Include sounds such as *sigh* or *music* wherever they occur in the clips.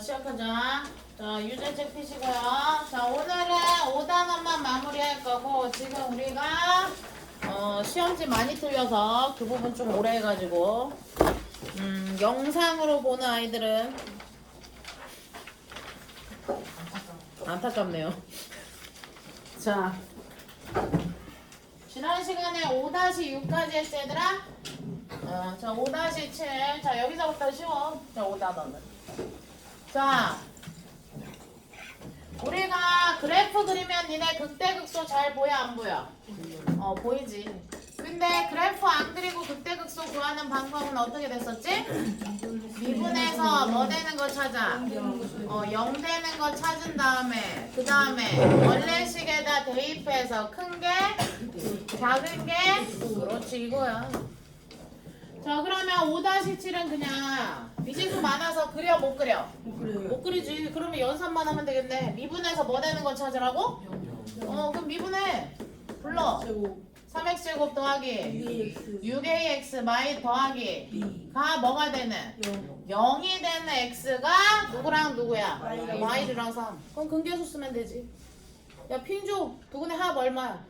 시작하자. 자, 유제책 피시고요. 자, 오늘은 5단원만 마무리할 거고, 지금 우리가, 어, 시험지 많이 틀려서 그 부분 좀 오래 해가지고, 음, 영상으로 보는 아이들은, 안타깝네요. *laughs* 자, 지난 시간에 5-6까지 했지, 얘들아? 어, 자, 5-7. 자, 여기서부터 쉬워. 자, 5단원은. 자, 우리가 그래프 그리면 니네 극대극소 잘 보여 안 보여? 어 보이지. 근데 그래프 안 그리고 극대극소 구하는 방법은 어떻게 됐었지? 미분해서 뭐 되는 거 찾아? 어, 0 되는 거 찾은 다음에 그 다음에 원래식에다 대입해서 큰 게, 작은 게, 그렇지 이거야. 자 그러면 5-7은 그냥 미지 수 많아서 그려 못 그려? 못 그리지. 그러면 연산만 하면 되겠네. 미분해서 뭐 되는 거 찾으라고? 어, 그럼 미분해. 불러. 3x 제곱 더하기 6ax 마이 더하기 가 뭐가 되는? 0이 되는 x가 누구랑 누구야? y랑 3. 그럼 근계수 쓰면 되지. 야, 핀조 두근의 합 얼마야?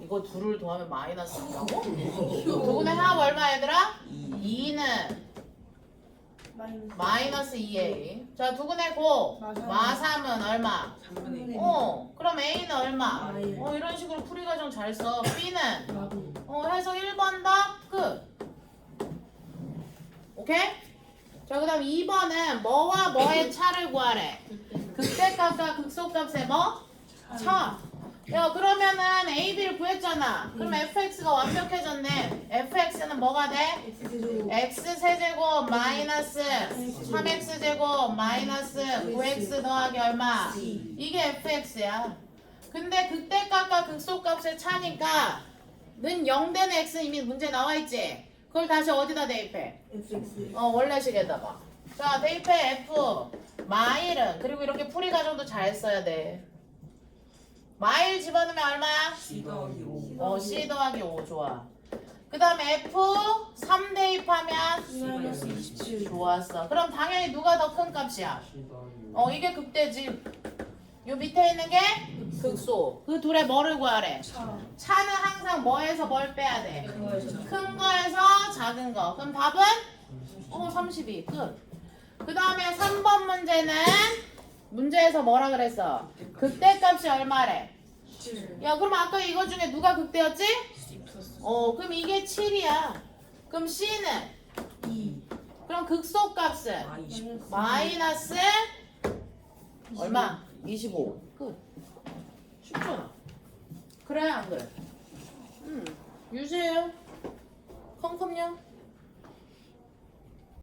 이거 둘을 더하면 마이너스 2라고? 두근의 합 얼마 얘들아? 2는 마이너스 2a. 자, 두근의 고. 마 3은 얼마? 어, 그럼 a는 얼마? 어, 이런 식으로 풀이 과정 잘 써. b는 어, 해서 1번 더 끝. 오케이? 자, 그 다음 2번은 뭐와 뭐의 차를 구하래. 극대값과 극소값의 뭐? 차. 야, 그러면은 a, b를 구했잖아. 그럼 fx가 완벽해졌네. fx는 뭐가 돼? x 세제곱 마이너스 3x 제곱 마이너스 9x 더하기 얼마? 이게 fx야. 근데 극대값과 극소값의 차니까 는 0 되는 x 이미 문제 나와 있지. 그걸 다시 어디다 대입해? 어 원래식에다가. 자 대입해 f 마일은 그리고 이렇게 풀이 과정도 잘 써야 돼. 마일 집어넣으면 얼마야? 어 c 더하기 5 좋아. 그 다음에 f 3 대입하면 좋았어. 그럼 당연히 누가 더 큰 값이야? 어 이게 극대지. 요 밑에 있는 게 극소. 그 둘의 뭐를 구하래? 차는 항상 뭐에서 뭘 빼야 돼? 큰 거에서 작은 거. 그럼 답은? 어 32. 끝. 그 다음에 3번 문제는 문제에서 뭐라 그랬어? 극대값이 얼마래? 야 그럼 아까 이거 중에 누가 극대였지? 어 그럼 이게 7이야. 그럼 C는? 그럼 극소값은? 마이너스 얼마? 25. 끝. 쉽잖아. 그래 안 그래? 음 유지해요. 컴컴요.